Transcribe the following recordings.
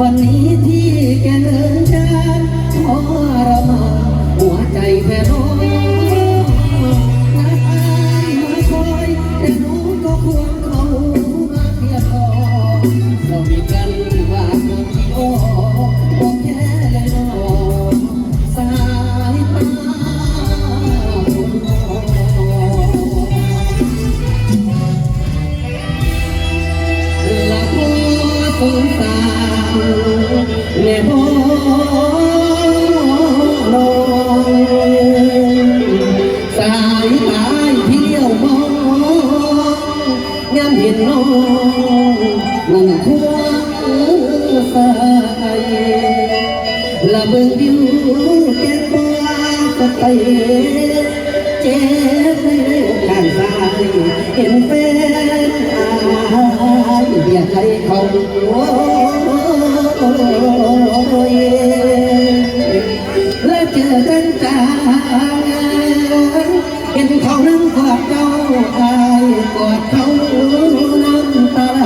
วันนี้ที่แกเดินช้าทรมานหัวใจแค่ là bên điêu chết qua cất tay chết càng dài hiện phên ai biết hay không กอดเขาลุกน้ำตาไหล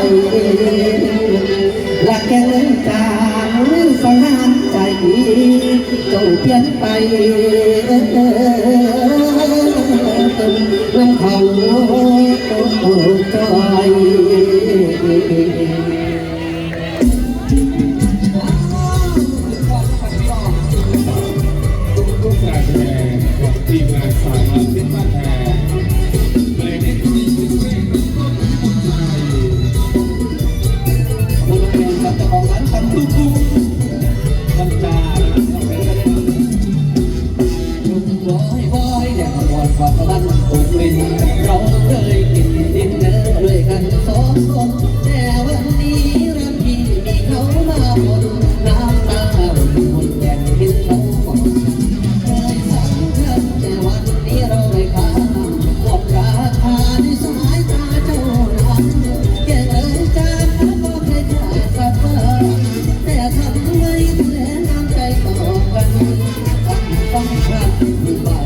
หลักแกลื่อนจางสังหารใจจงเปลี่ยนไป Bye.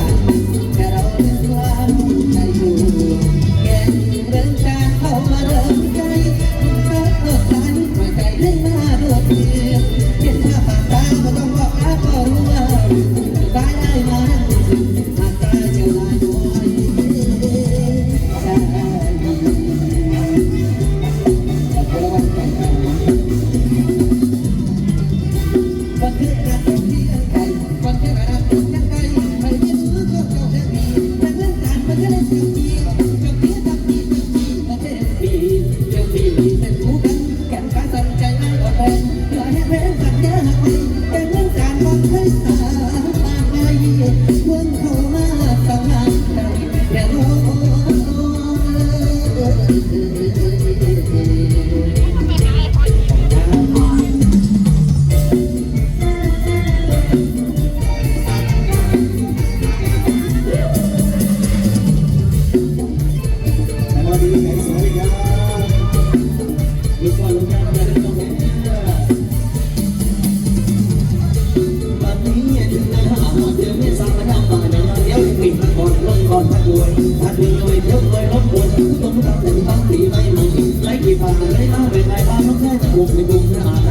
ป่วยถ้าดูไม่เที่ยวยรบกวนต้องทำถึงตั้งตีไม่มึไม่กี่ปานไม่มาเป็นไรบ้างต้องแค่วงในกลุ่มหน้า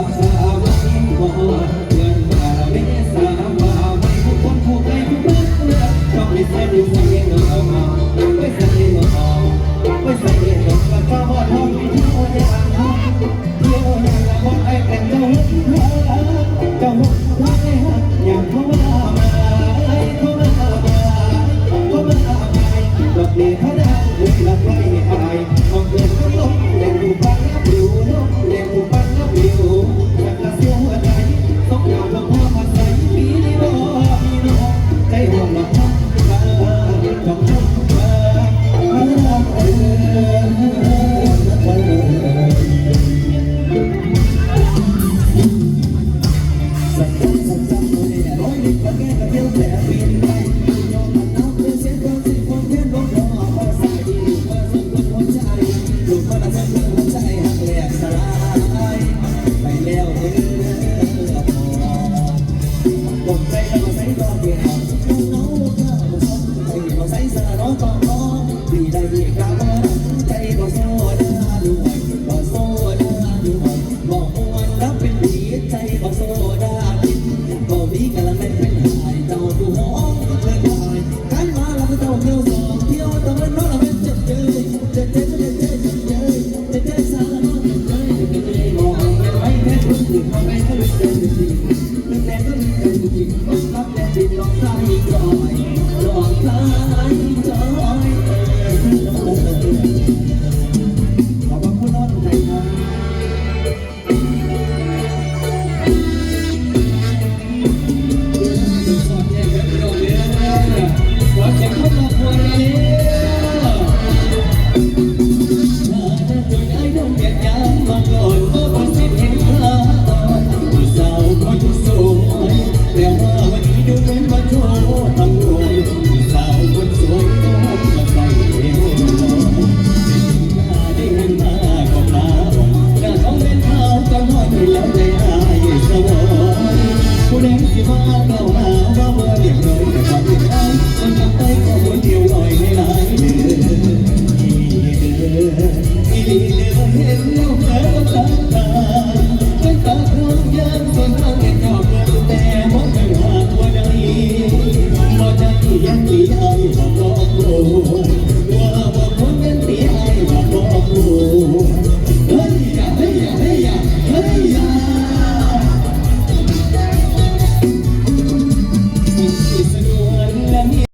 โทษ